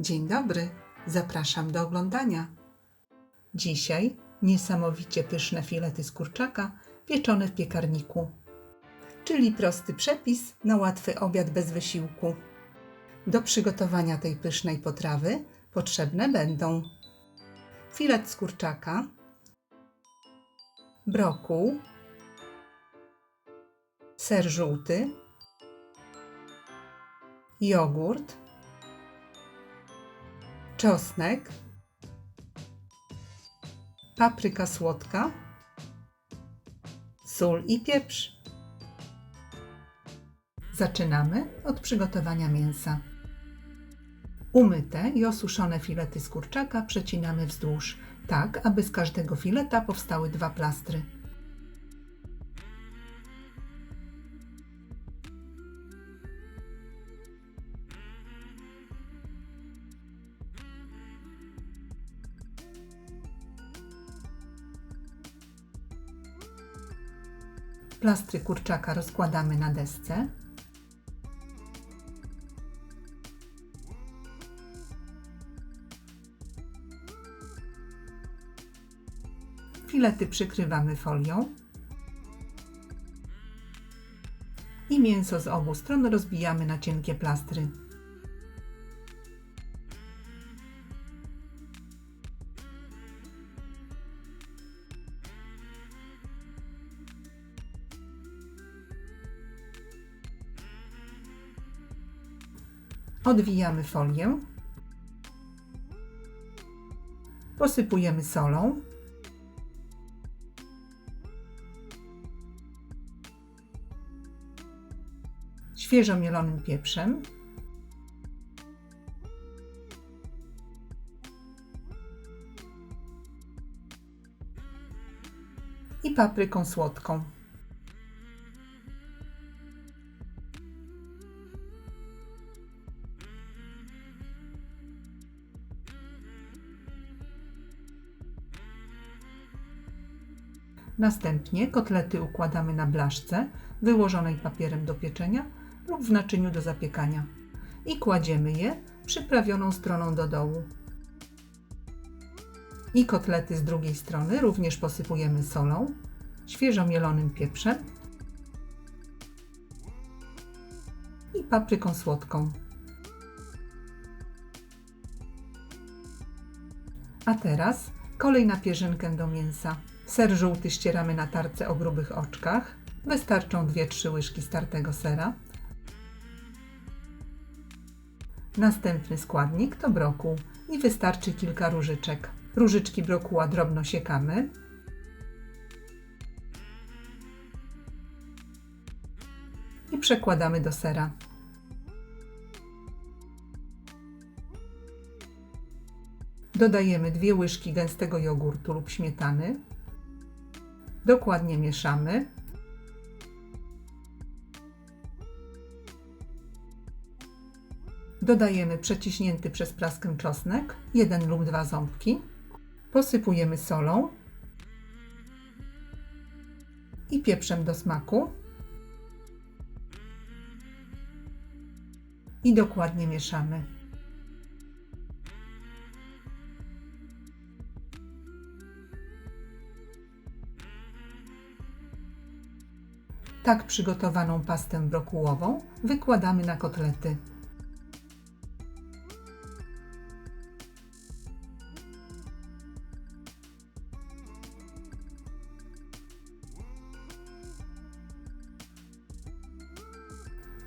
Dzień dobry, zapraszam do oglądania. Dzisiaj niesamowicie pyszne filety z kurczaka pieczone w piekarniku, czyli prosty przepis na łatwy obiad bez wysiłku. Do przygotowania tej pysznej potrawy potrzebne będą filet z kurczaka, brokuł, ser żółty, jogurt, czosnek, papryka słodka, sól i pieprz. Zaczynamy od przygotowania mięsa. Umyte i osuszone filety z kurczaka przecinamy wzdłuż, tak aby z każdego fileta powstały dwa plastry. Plastry kurczaka rozkładamy na desce. Filety przykrywamy folią. I mięso z obu stron rozbijamy na cienkie plastry. Odwijamy folię. Posypujemy solą. Świeżo mielonym pieprzem. I papryką słodką. Następnie kotlety układamy na blaszce wyłożonej papierem do pieczenia lub w naczyniu do zapiekania i kładziemy je przyprawioną stroną do dołu. I kotlety z drugiej strony również posypujemy solą, świeżo mielonym pieprzem i papryką słodką. A teraz kolej na pierzynkę do mięsa. Ser żółty ścieramy na tarce o grubych oczkach. Wystarczą 2-3 łyżki startego sera. Następny składnik to brokuł i wystarczy kilka różyczek. Różyczki brokuła drobno siekamy. I przekładamy do sera. Dodajemy dwie łyżki gęstego jogurtu lub śmietany. Dokładnie mieszamy. Dodajemy przeciśnięty przez praskę czosnek, jeden lub dwa ząbki. Posypujemy solą i pieprzem do smaku. I dokładnie mieszamy. Tak przygotowaną pastę brokułową wykładamy na kotlety.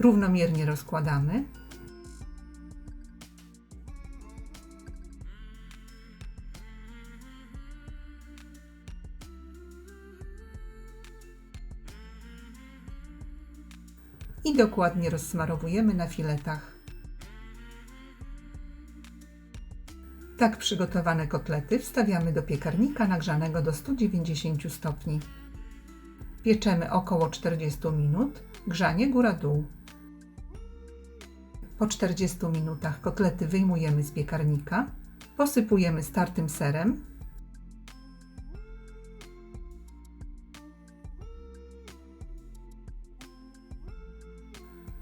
Równomiernie rozkładamy. I dokładnie rozsmarowujemy na filetach. Tak przygotowane kotlety wstawiamy do piekarnika nagrzanego do 190 stopni. Pieczemy około 40 minut, grzanie góra-dół. Po 40 minutach kotlety wyjmujemy z piekarnika, posypujemy startym serem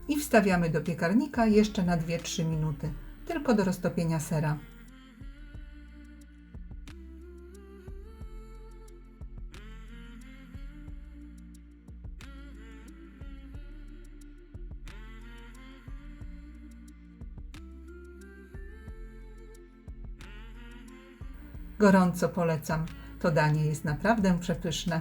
i wstawiamy do piekarnika jeszcze na 2-3 minuty. tylko do roztopienia sera. Gorąco polecam. To danie jest naprawdę przepyszne.